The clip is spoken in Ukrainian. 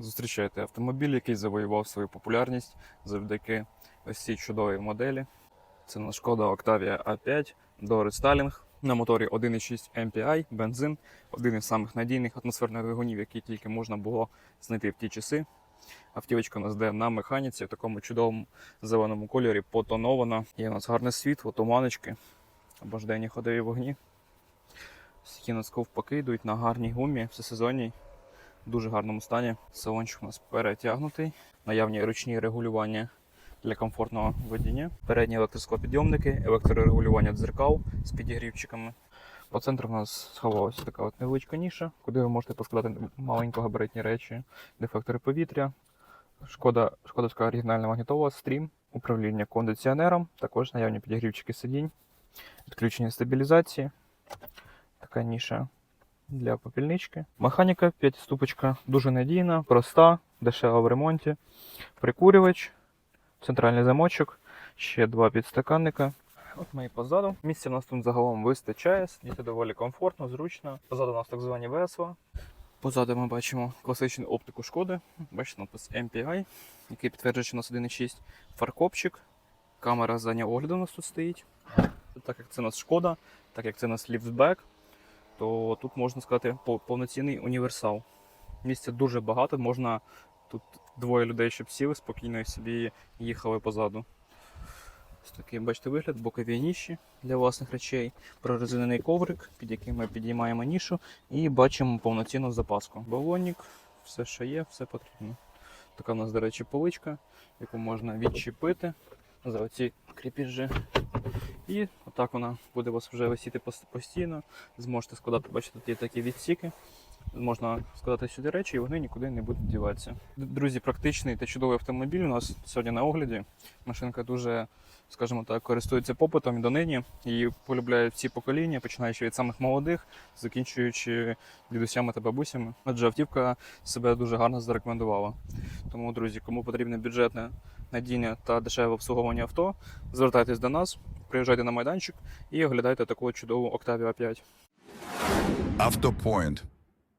Зустрічайте автомобіль, який завоював свою популярність завдяки ось цій чудовій моделі. Це на шкода Octavia A5 до рестайлінг на моторі 1.6 MPI, бензин, один із самих надійних атмосферних двигунів, які тільки можна було знайти в ті часи. Автівочка нас йде на механіці в такому чудовому зеленому кольорі, потонована. Є у нас гарне світло, туманочки, обожденні ходові вогні. Такі у нас ковпаки йдуть на гарній гумі, всесезонній, дуже гарному стані. Салончик у нас перетягнутий, наявні ручні регулювання для комфортного водіння. Передні електросклопідйомники, електрорегулювання дзеркал з підігрівчиками. По центру в нас сховалася така от невеличка ніша, куди ви можете поскладати маленько габаритні речі, дефектори повітря, шкода, шкодовська оригінальна магнітола, стрім, управління кондиціонером, також наявні підігрівчики сидінь, відключення стабілізації, така ніша для попільнички. Механіка 5-ступочка, дуже надійна, проста, дешева в ремонті. Прикурювач, центральний замочок, ще два підстаканника. От ми і позаду. Місця у нас тут загалом вистачає, сидіти доволі комфортно, зручно. Позаду у нас так звані весла. Позаду ми бачимо класичну оптику шкоди. Бачите напис MPI, який підтверджує, що у нас 1.6 фаркопчик. Камера заднього огляду у нас тут стоїть. Так як це у нас шкода, так як це у нас ліфтбек, то тут можна сказати повноцінний універсал. Місця дуже багато, можна тут двоє людей, щоб сіли спокійно і собі їхали позаду. Ось такий, бачите, вигляд, бокові ніші для власних речей, прорезинений коврик, під яким ми підіймаємо нішу, і бачимо повноцінну запаску. Балонник, все, що є, все потрібно. Така у нас, до речі, поличка, яку можна відчепити за оці кріпіжі. І отак вона буде у вас вже висіти постійно. Зможете складати, бачите, тут є такі відсіки. Можна складати сюди речі, і вони нікуди не будуть діватися. Друзі, практичний та чудовий автомобіль у нас сьогодні на огляді. Машинка дуже, скажімо так, користується попитом і донині. Її полюбляють всі покоління, починаючи від самих молодих, закінчуючи дідусями та бабусями. Адже автівка себе дуже гарно зарекомендувала. Тому, друзі, кому потрібне бюджетне, надійне та дешеве обслуговування авто, звертайтесь до нас, приїжджайте на майданчик і оглядайте таку чудову Octavia 5. Автопоінт.